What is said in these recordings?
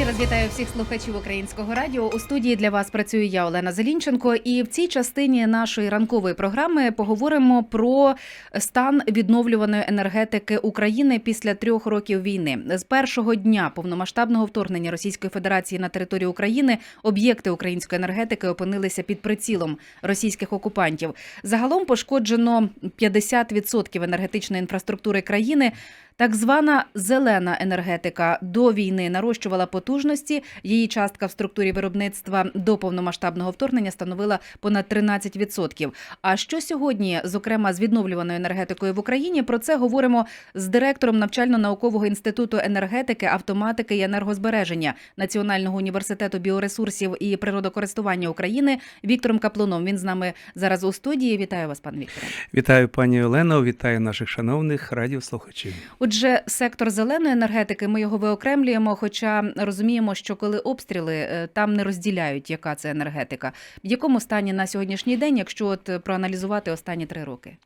Ще раз вітаю всіх слухачів українського радіо. У студії для вас працюю я, Олена Зелінченко. І в цій частині нашої ранкової програми поговоримо про стан відновлюваної енергетики України після трьох років війни. З першого дня повномасштабного вторгнення Російської Федерації на територію України об'єкти української енергетики опинилися під прицілом російських окупантів. Загалом пошкоджено 50% енергетичної інфраструктури країни. Так звана зелена енергетика до війни нарощувала потужності. Її частка в структурі виробництва до повномасштабного вторгнення становила понад 13%. А що сьогодні, зокрема, з відновлюваною енергетикою в Україні? Про це говоримо з директором навчально-наукового інституту енергетики, автоматики і енергозбереження Національного університету біоресурсів і природокористування України Віктором Каплуном. Він з нами зараз у студії. Вітаю вас, пан Вікторе. Вітаю пані Олено, вітаю наших шановних радіослухачів. Отже, сектор зеленої енергетики ми його виокремлюємо, хоча розуміємо, що коли обстріли е, там не розділяють, яка це енергетика. В якому стані на сьогоднішній день, якщо от проаналізувати останні три роки?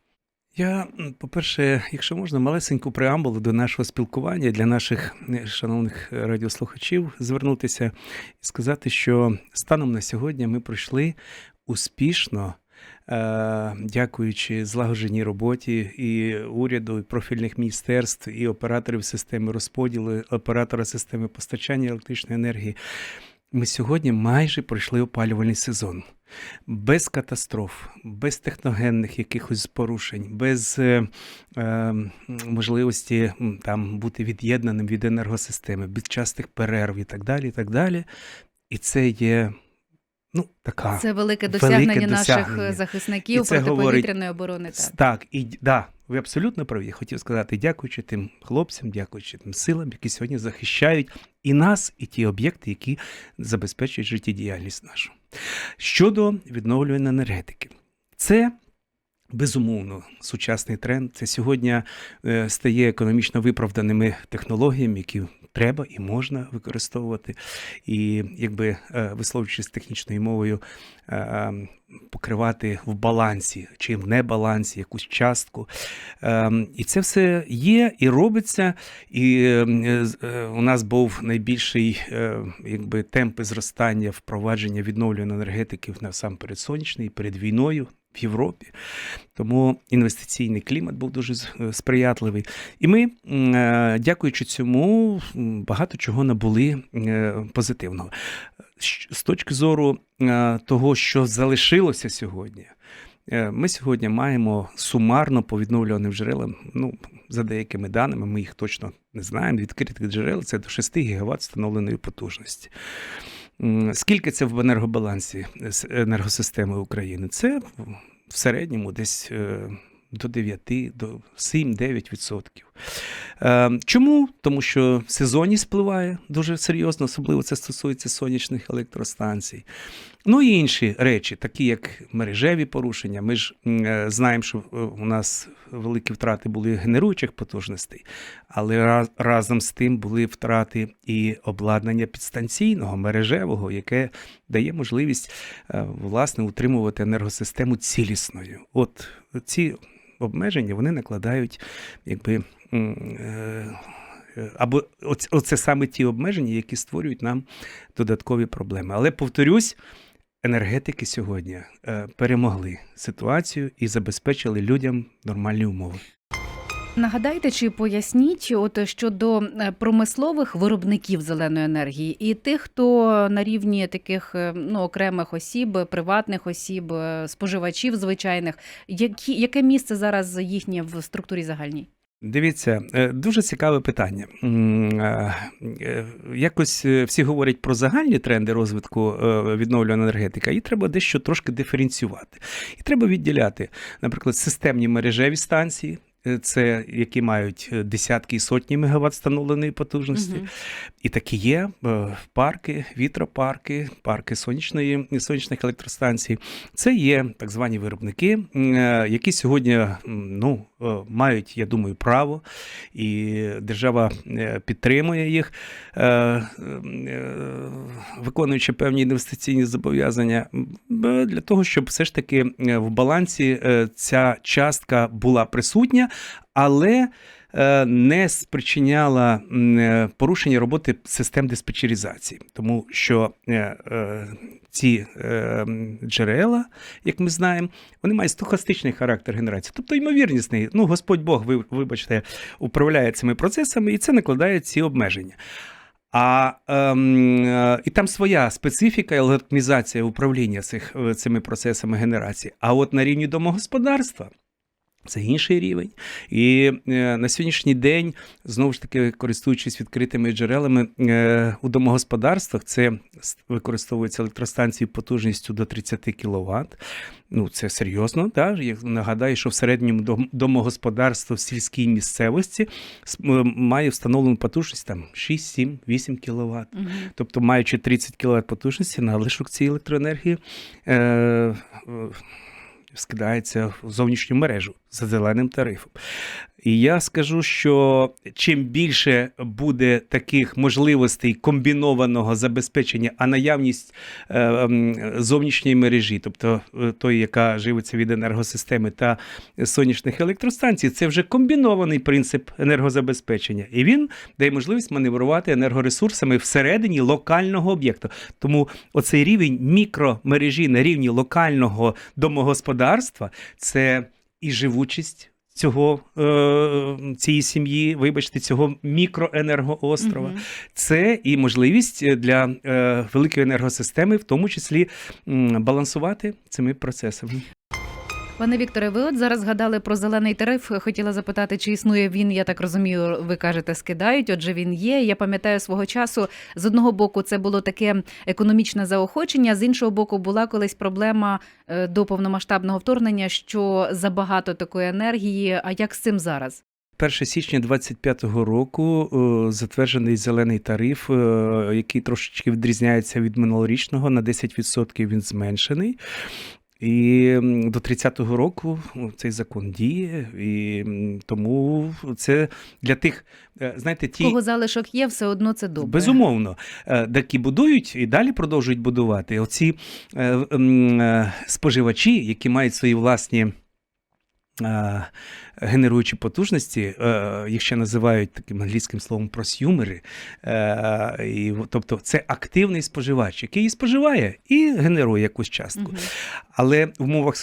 Я, по-перше, якщо можна, малесеньку преамбулу до нашого спілкування для наших е, шановних радіослухачів звернутися і сказати, що станом на сьогодні ми пройшли успішно. Е, Дякуючи злагодженій роботі і уряду, і профільних міністерств, і операторів системи розподілу, оператора системи постачання електричної енергії, ми сьогодні майже пройшли опалювальний сезон. Без катастроф, без техногенних якихось порушень, без е, е, можливості там бути від'єднаним від енергосистеми, без частих перерв і так далі. І так далі. І це є ну, така. Це велике велике досягнення наших досягнення. е, захисників І це протиповітряної оборони. Так. Так, і да, ви абсолютно праві. Хотів сказати, дякуючи тим хлопцям, дякуючи тим силам, які сьогодні захищають і нас, і ті об'єкти, які забезпечують життєдіяльність нашу. Щодо відновлювання енергетики, це. Безумовно, сучасний тренд. Це сьогодні е, стає економічно виправданими технологіями, які треба і можна використовувати. І, якби е, висловлюючись технічною мовою, е, покривати в балансі чи в небалансі якусь частку. І це все є і робиться. І у нас був найбільший якби, темпи зростання впровадження відновлюваної енергетики насамперед сонячний перед війною. В Європі, тому інвестиційний клімат був дуже е, сприятливий. І ми, е, дякуючи цьому, багато чого набули е, позитивного. З точки зору того, що залишилося сьогодні, ми сьогодні маємо сумарно по відновлюваним джерелам, ну, за деякими даними, ми їх точно не знаємо. Відкритих джерел це до 6 ГВт встановленої потужності. Скільки це в енергобалансі с- енергосистеми України? Це в середньому десь е, до 9, до 7-9%. Е, Чому? Тому що сезонність впливає дуже серйозно, особливо це стосується сонячних електростанцій. Ну і інші речі, такі як мережеві порушення. Ми ж е, знаємо, що е, у нас великі втрати були генеруючих потужностей, але раз- разом з тим були втрати і обладнання підстанційного, мережевого, яке дає можливість е, власне утримувати енергосистему цілісною. От ці обмеження вони накладають, якби. Або оце саме ті обмеження, які створюють нам додаткові проблеми. Але повторюсь, енергетики сьогодні е, перемогли ситуацію і забезпечили людям нормальні умови. Нагадайте чи поясніть, от щодо е, промислових виробників зеленої енергії і тих, хто на рівні таких е, ну окремих осіб, приватних осіб, споживачів звичайних, які яке місце зараз їхнє в структурі загальній? Дивіться, е, дуже цікаве питання. Е, е, Якось всі говорять про загальні тренди розвитку відновлюваної енергетики, і треба дещо трошки диференціювати. І треба відділяти, наприклад, системні мережеві станції. Це які мають десятки і сотні мегаватт встановленої потужності, Мгм. І такі є парки, вітропарки, парки сонячної, сонячних електростанцій. Це є так звані виробники, які сьогодні ну, мають, я думаю, право, і держава е, підтримує їх, е, е, виконуючи певні інвестиційні зобов'язання, е, для того, щоб все ж таки е, в балансі е, ця частка була присутня, але е, не спричиняла е, порушення роботи систем диспетчеризації, тому що е, е, ці е, джерела, як ми знаємо, вони мають стохастичний характер генерації, тобто ймовірнісний. Ну, Господь Бог, ви, вибачте, управляє цими процесами, і це накладає ці обмеження. А ем, е, і там своя специфіка алгоритмізація управління цих, е, цими процесами генерації. А от на рівні домогосподарства це інший рівень. І е, на сьогоднішній день, знову ж таки, користуючись відкритими джерелами, е, у домогосподарствах це використовуються електростанції потужністю до 30 кВт. Ну, це серйозно. Да? Я нагадаю, що в середньому домогосподарство в сільській місцевості має встановлену потужність там 6, 7, 8 кВт. Мгм. Тобто, маючи 30 кВт потужності, надлишок цієї електроенергії е, е, скидається в зовнішню мережу за зеленим тарифом. І я скажу, що чим більше буде таких можливостей комбінованого забезпечення, а наявність е, зовнішньої мережі, тобто е, той, яка живиться від енергосистеми та сонячних електростанцій, це вже комбінований принцип енергозабезпечення. І він дає можливість маневрувати енергоресурсами всередині локального об'єкту. Тому оцей рівень мікромережі на рівні локального домогосподарства це і живучість. Цього е, цієї сім'ї, вибачте, цього мікроенергоострова, Угу. це і можливість для е, великої енергосистеми, в тому числі м, балансувати цими процесами. Пане Вікторе, ви от зараз згадали про зелений тариф. Хотіла запитати, чи існує він, я так розумію, ви кажете, скидають. Отже, він є. Я пам'ятаю свого часу. З одного боку, це було таке економічне заохочення. З іншого боку, була колись проблема е, до повномасштабного вторгнення, що забагато такої енергії. А як з цим зараз? 1 січня 2025 року е, затверджений зелений тариф, е, який трошечки відрізняється від минулорічного. На 10% він зменшений. І до 30-го року цей закон діє, і тому це для тих, е, знаєте, ті Кого залишок є, все одно це добре. Безумовно, Е, такі будують і далі продовжують будувати. Оці е, споживачі, які мають свої власні. Генеруючі потужності, е, їх ще називають таким англійським словом просюмери. І, тобто це активний споживач, який і споживає і генерує якусь частку. Мгм. Але в умовах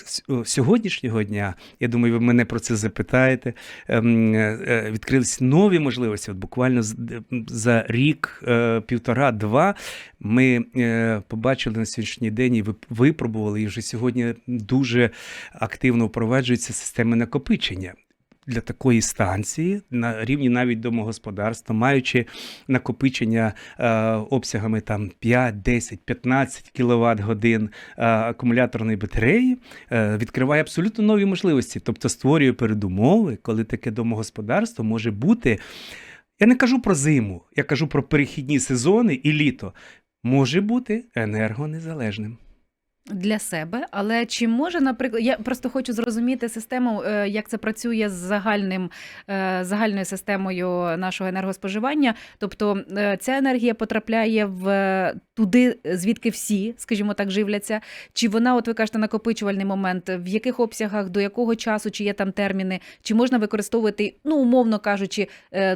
сьогоднішнього дня, я думаю, ви мене про це запитаєте. ем, е, е, Відкрились нові можливості. От буквально за рік, півтора-два, ми побачили на сьогоднішній день і випробували, і вже сьогодні дуже активно впроваджуються системи накопичення. Для такої станції на рівні навіть домогосподарства, маючи накопичення е, обсягами там 5, 10, 15 кВт годин е, акумуляторної батареї, е, відкриває абсолютно нові можливості, тобто створює передумови, коли таке домогосподарство може бути. Я не кажу про зиму, я кажу про перехідні сезони і літо. Може бути енергонезалежним. Для себе, але чи може, наприклад, я просто хочу зрозуміти систему, е, як це працює з загальним е, загальною системою нашого енергоспоживання. Тобто е, ця енергія потрапляє в туди, звідки всі, скажімо так, живляться. Чи вона, от ви кажете, накопичувальний момент, в яких обсягах, до якого часу, чи є там терміни, чи можна використовувати, ну умовно кажучи,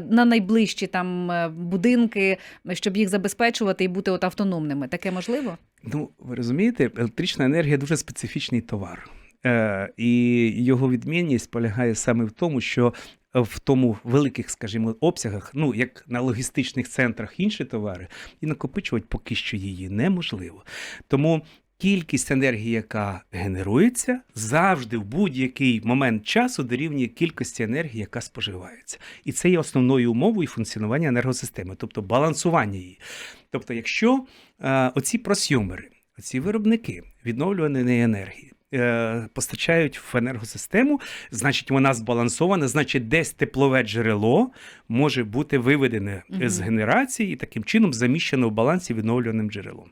на найближчі там будинки, щоб їх забезпечувати і бути от автономними? Таке можливо? Ну, ви розумієте, електрична енергія дуже специфічний товар. Е, і його відмінність полягає саме в тому, що в тому великих, скажімо, обсягах, ну як на логістичних центрах інші товари, і накопичувати поки що її неможливо. Тому кількість енергії, яка генерується, завжди в будь-який момент часу дорівнює кількості енергії, яка споживається. І це є основною умовою функціонування енергосистеми, тобто балансування її. Тобто, якщо е, оці просюмери, оці виробники відновлюваної енергії. е, Постачають в енергосистему, значить, вона збалансована, значить, десь теплове джерело може бути виведене Мгм. з генерації і таким чином заміщено в балансі відновлюваним джерелом.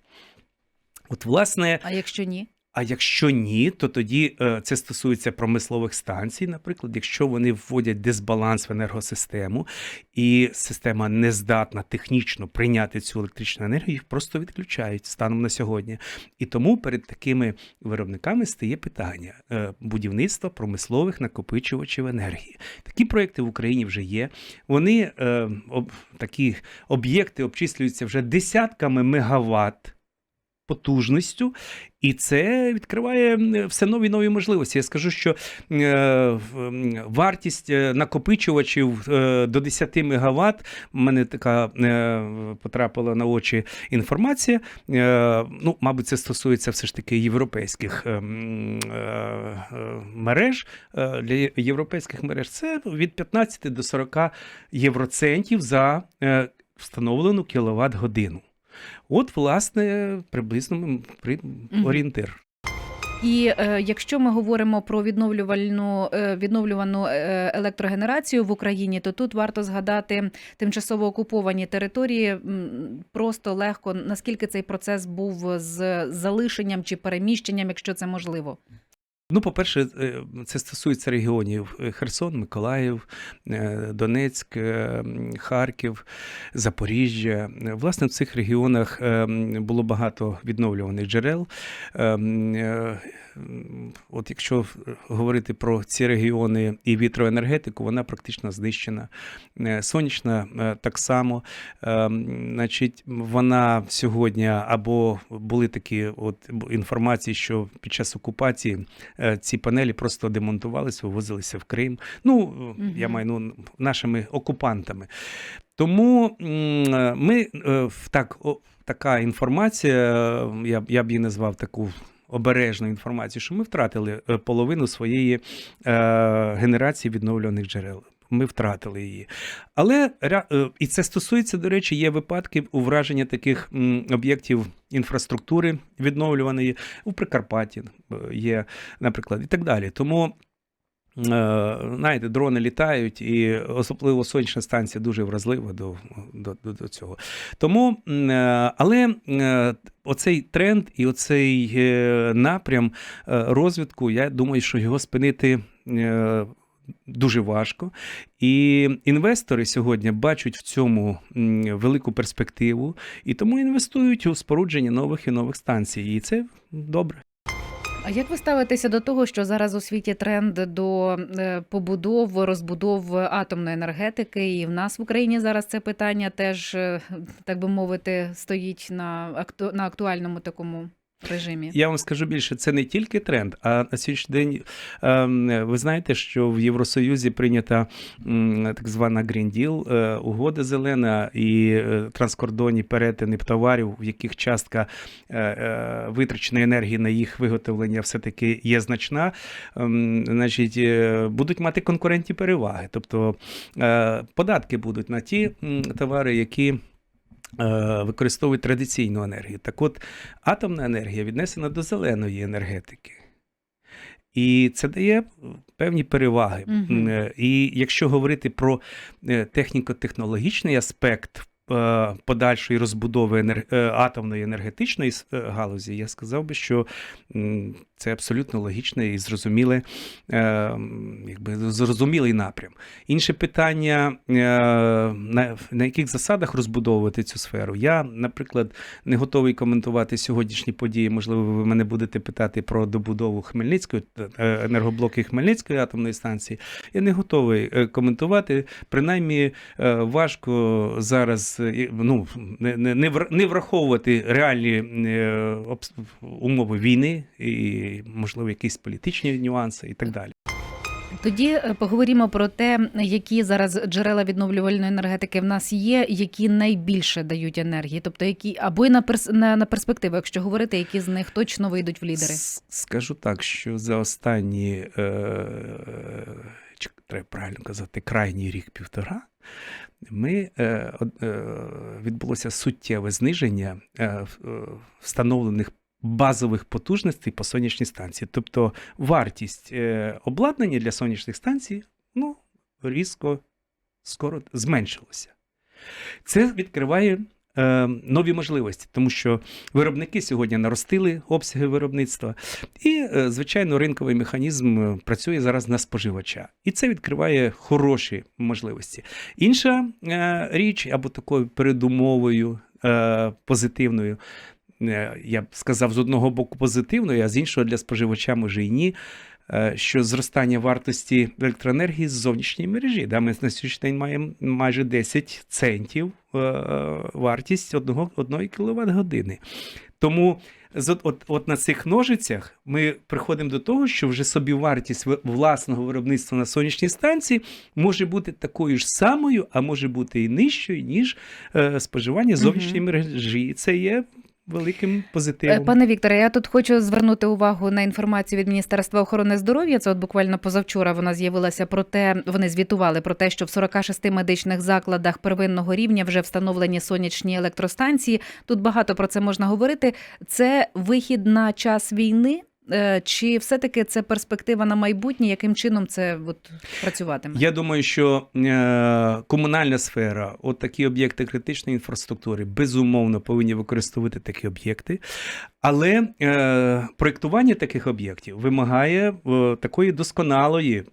От, власне, А якщо ні? А якщо ні, то тоді е, це стосується промислових станцій, наприклад, якщо вони вводять дисбаланс в енергосистему, і система не здатна технічно прийняти цю електричну енергію, їх просто відключають станом на сьогодні. І тому перед такими виробниками стає питання е, будівництва промислових накопичувачів енергії. Такі проекти в Україні вже є. Вони е, такі об'єкти обчислюються вже десятками мегаватт потужністю, і це відкриває все нові нові можливості. Я скажу, що е, вартість е, накопичувачів е, до 10 МВт, в мене така потрапила на очі інформація. Ну, мабуть, це стосується все ж таки європейських мереж. Для європейських мереж це від 15 до 40 євроцентів за встановлену кіловат годину. От, власне, приблизно при- орієнтир. І е, якщо ми говоримо про відновлювальну е, відновлювану е, електрогенерацію в Україні, то тут варто згадати тимчасово окуповані території. Просто легко наскільки цей процес був з залишенням чи переміщенням, якщо це можливо. Ну, по-перше, е, це стосується регіонів е, Херсон, Миколаїв, е, Донецьк, Харків, Запоріжжя. Власне, в цих регіонах було багато відновлюваних джерел. От якщо говорити про ці регіони і вітроенергетику, вона практично знищена. Сонячна так само. Значить, вона сьогодні або були такі от інформації, що під час окупації ці панелі просто демонтувалися, вивозилися в Крим. Ну, угу. я маю ну, нашими окупантами. Тому е, ми е, так, о, така інформація, е, я, я б її назвав таку. Обережну інформацію, що ми втратили е, половину своєї е, генерації відновлюваних джерел. Ми втратили її. Але е, і це стосується, до речі, є випадки ураження таких об'єктів інфраструктури відновлюваної у Прикарпатті е, є, наприклад, і так далі. Тому. е, Знаєте, дрони літають, і особливо сонячна станція дуже вразлива до, до, до, цього. Тому, але оцей тренд і оцей напрям розвитку, я думаю, що його спинити дуже важко. І інвестори сьогодні бачать в цьому велику перспективу, і тому інвестують у спорудження нових і нових станцій. І це добре. А як ви ставитеся до того, що зараз у світі тренд до е, побудов, розбудов атомної енергетики, і в нас в Україні зараз це питання теж, е, так би мовити, стоїть на акту... на актуальному такому режимі? Я вам скажу більше, це не тільки тренд, а на сьогоднішній день ем, ви знаєте, що в Євросоюзі прийнята так звана Green Deal, е, угода зелена і е, транскордонні перетини товарів, в яких частка е, витраченої енергії на їх виготовлення все-таки є значна, ем, значить, будуть мати конкурентні переваги. Тобто податки будуть на ті товари, які. Е, Використовують традиційну енергію. Так от, атомна енергія віднесена до зеленої енергетики. І це дає певні переваги. Е, І якщо говорити про е, техніко-технологічний аспект подальшої розбудови енер... е, атомної енергетичної е, галузі, я сказав би, що це абсолютно логічне і зрозуміле, е, якби зрозумілий напрям. Інше питання, е, на, яких засадах розбудовувати цю сферу. Я, наприклад, не готовий коментувати сьогоднішні події. Можливо, ви мене будете питати про добудову Хмельницької е, енергоблоки Хмельницької атомної станції. Я не готовий е, коментувати. Принаймні, е, важко зараз ну, не, не, не вр- не враховувати реальні е, умови війни і, можливо, якісь політичні нюанси і так далі. Тоді е, поговоримо про те, які зараз джерела відновлювальної енергетики в нас є, які найбільше дають енергії, тобто які або й на перс... на, на перспективу, якщо говорити, які з них точно вийдуть в лідери. Скажу так, що за останні, е, треба правильно казати, крайній рік-півтора, ми е, е, відбулося суттєве зниження е, встановлених базових потужностей по сонячній станції. Тобто вартість обладнання для сонячних станцій ну, різко скоро зменшилося. Це відкриває е, нові можливості, тому що виробники сьогодні наростили обсяги виробництва, і, е, звичайно, ринковий механізм е, працює зараз на споживача. І це відкриває хороші можливості. Інша е, річ, або такою передумовою е, позитивною, е, я б сказав, з одного боку позитивною, а з іншого для споживача може і ні. Е, Що зростання вартості електроенергії з зовнішньої мережі. Да, ми на сьогоднішній день маємо майже 10 центів е, вартість одного, одної кіловат години. Тому от, от, от на цих ножицях ми приходимо до того, що вже собівартість ви- власного виробництва на сонячній станції може бути такою ж самою, а може бути і нижчою, ніж е, споживання зовнішньої мережі. Це є великим Е, позитивом. Пане Вікторе, я тут хочу звернути увагу на інформацію від Міністерства охорони здоров'я. Це от буквально позавчора вона з'явилася про те, вони звітували про те, що в 46 медичних закладах первинного рівня вже встановлені сонячні електростанції. Тут багато про це можна говорити. Це вихід на час війни. Е, Чи все-таки це перспектива на майбутнє, яким чином це от працюватиме? Я думаю, що е, комунальна сфера, от такі об'єкти критичної інфраструктури, безумовно повинні використовувати такі об'єкти. Але е, проєктування таких об'єктів вимагає такої досконалої.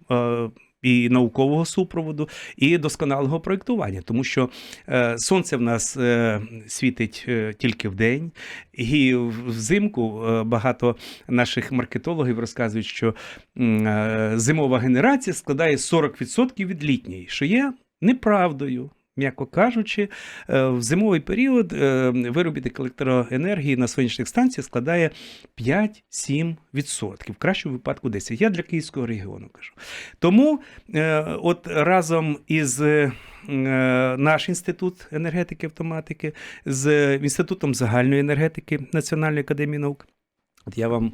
І наукового супроводу, і досконалого проєктування, тому що е, сонце в нас е, світить е, тільки в день, і взимку багато наших маркетологів розказують, що зимова генерація складає 40% від літньої, що є неправдою. М'яко кажучи, е, в зимовий період е, виробіток електроенергії на сонячних станціях складає 5-7%, в кращому випадку 10%. Я для Київського регіону кажу. Тому е, от разом із наш інститут енергетики автоматики, з інститутом загальної енергетики Національної академії наук. От я вам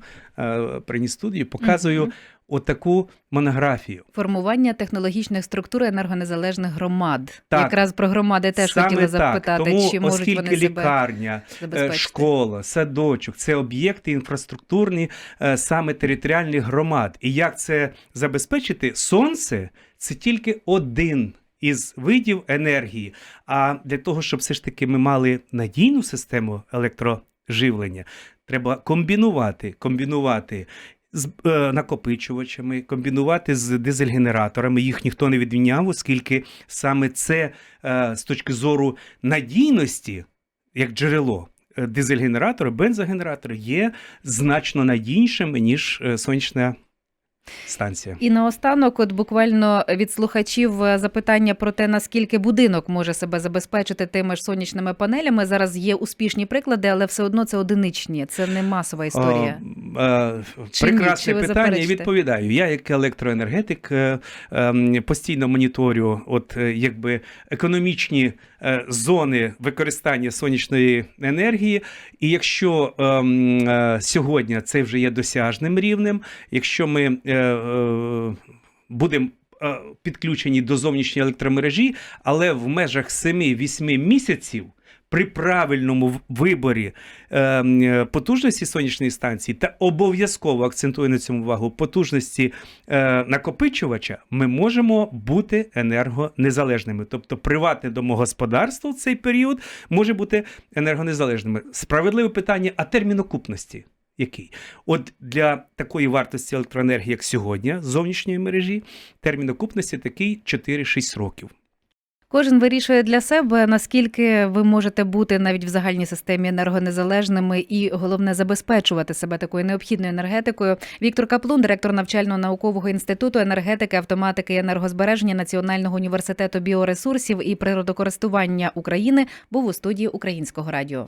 приніс студію, показую. Отаку монографію. Формування технологічних структур енергонезалежних громад. Так. Якраз про громади теж Саме хотіла так. запитати, Тому, чи можуть оскільки вони лікарня, е, забезпечити. школа, садочок це об'єкти інфраструктурні е, саме територіальних громад. І як це забезпечити? Сонце це тільки один. Із видів енергії. А для того, щоб все ж таки ми мали надійну систему електроживлення, треба комбінувати, комбінувати з е, накопичувачами, комбінувати з дизель-генераторами. Їх ніхто не відміняв, оскільки саме це е, з точки зору надійності, як джерело. е, Дизель-генератори, бензогенератори є значно надійнішими, ніж е, сонячна станція. І наостанок, от буквально від слухачів е, запитання про те, наскільки будинок може себе забезпечити тими ж сонячними панелями. Зараз є успішні приклади, але все одно це одиничні, це не масова історія. О, Чи ні? прекрасне Чи питання. І відповідаю. Я, як електроенергетик, е, ем, постійно моніторю, от е, якби економічні зони використання сонячної енергії. І якщо ем, сьогодні це вже є досяжним рівнем, якщо ми будемо е, підключені до зовнішньої електромережі, але в межах 7-8 місяців. При правильному виборі е, потужності сонячної станції та обов'язково акцентую на цьому увагу потужності е, накопичувача, ми можемо бути енергонезалежними. Тобто приватне домогосподарство в цей період може бути енергонезалежними. Справедливе питання, а термін окупності який? От для такої вартості електроенергії, як сьогодні, зовнішньої мережі, термін окупності такий 4-6 років. Кожен вирішує для себе, наскільки ви можете бути навіть в загальній системі енергонезалежними і головне забезпечувати себе такою необхідною енергетикою. Віктор Каплун, директор навчально-наукового інституту енергетики, автоматики і енергозбереження Національного університету біоресурсів і природокористування України, був у студії Українського радіо.